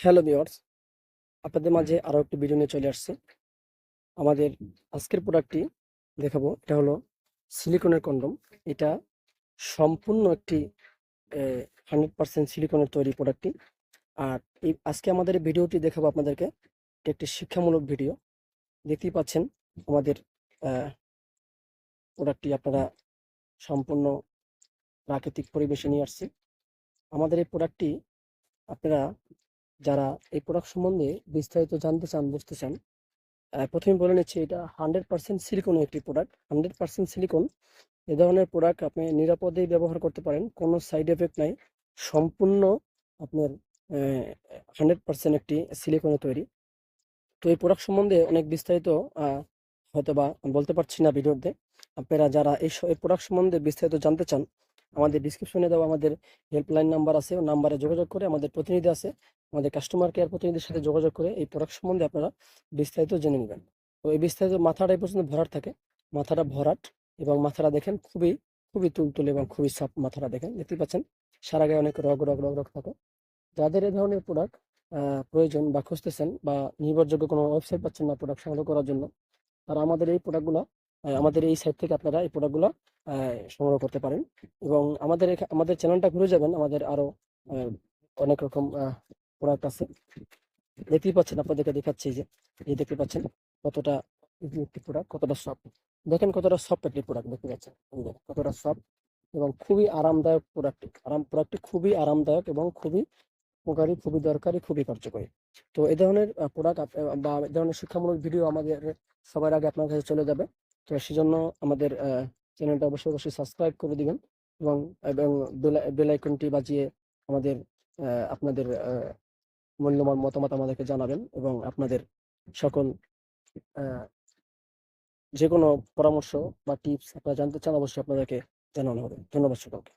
Hello viewers আপনাদের মাঝে আরও একটি ভিডিও নিয়ে চলে আসছে। আমাদের আজকের প্রোডাক্টটি দেখাবো। এটা হলো সিলিকনের কন্ডম এটা সম্পূর্ণ একটি হান্ড্রেড পার্সেন্ট সিলিকনের তৈরি প্রোডাক্টটি আর এই আজকে আমাদের ভিডিওটি দেখাবো আপনাদেরকে। এটা একটি শিক্ষামূলক ভিডিও দেখতেই পাচ্ছেন আমাদের প্রোডাক্টটি আপনারা সম্পূর্ণ প্রাকৃতিক পরিবেশে নিয়ে আসছি। আমাদের এই প্রোডাক্টটি আপনারা যারা এই প্রোডাক্ট সম্বন্ধে বিস্তারিত জানতে চান, বুঝতে চান প্রথমে বলে নিচ্ছি এটা হান্ড্রেড পার্সেন্ট সিলিকনের একটি প্রোডাক্ট হান্ড্রেড পার্সেন্ট সিলিকন এ ধরনের প্রোডাক্ট আপনি নিরাপদেই ব্যবহার করতে পারেন, কোনো সাইড এফেক্ট নাই। সম্পূর্ণ আপনার হান্ড্রেড পার্সেন্ট একটি সিলিকনের তৈরি। তো এই প্রোডাক্ট সম্বন্ধে অনেক বিস্তারিত হয়তো বা বলতে পারছি না ভিডিওতে। আপনারা যারা এই প্রোডাক্ট সম্বন্ধে বিস্তারিত জানতে চান আমাদের ডিসক্রিপশনে দেওয়া আমাদের হেল্পলাইন নাম্বার আছে, ওই নাম্বারে যোগাযোগ করে আমাদের প্রতিনিধি আছে, আমাদের কাস্টমার কেয়ার প্রতিনিধির সাথে যোগাযোগ করে এই প্রোডাক্ট সম্বন্ধে আপনারা বিস্তারিত জেনে নেবেন। তো এই বিস্তারিত মাথাটা এই পর্যন্ত ভরাট থাকে, মাথাটা ভরাট এবং মাথাটা দেখেন খুবই খুবই তুলতুলে এবং খুবই সফট মাথাটা দেখেন দেখতে পাচ্ছেন? সারা গায়ে অনেক রগ রগ রগ রগ থাকে। যাদের এই ধরনের প্রোডাক্ট প্রয়োজন বা খুঁজতেছেন বা নির্ভরযোগ্য কোনো ওয়েবসাইট পাচ্ছেন না প্রোডাক্ট সংগ্রহ করার জন্য, তারা আমাদের এই প্রোডাক্টগুলো আমাদের এই সাইট থেকে আপনারা এই প্রোডাক্টগুলো সংগ্রহ করতে পারেন। এবং আমাদের আমাদের চ্যানেলটা ঘুরে যাবেন আমাদের আরও আহ, অনেক রকম প্রোডাক্ট আছে। দেখতেই পাচ্ছেন আপনাদেরকে দেখাচ্ছি যে এই দেখতে পাচ্ছেন কতটা একটি প্রোডাক্ট কতটা সফট দেখেন কতটা সফট একটি প্রোডাক্ট দেখতে পাচ্ছেন। কতটা সফট এবং খুবই আরামদায়ক প্রোডাক্টটি আরাম প্রোডাক্টটি খুবই আরামদায়ক এবং খুবই উপকারী খুবই দরকারি খুবই কার্যকরী। তো এই ধরনের প্রোডাক্ট বা এই ধরনের শিক্ষামূলক ভিডিও আমাদের সবার আগে আপনার কাছে চলে যাবে। তো সেজন্য আমাদের চ্যানেলটা অবশ্যই অবশ্যই সাবস্ক্রাইব করে দিবেন এবং এবং বেল বাজিয়ে আমাদের আপনাদের মূল্যবান মতামত আমাদেরকে জানাবেন এবং আপনাদের সকল যে কোনো পরামর্শ বা টিপস আপনারা জানতে চান, অবশ্যই আপনাদেরকে জানানো হবে। ধন্যবাদ সকলকে।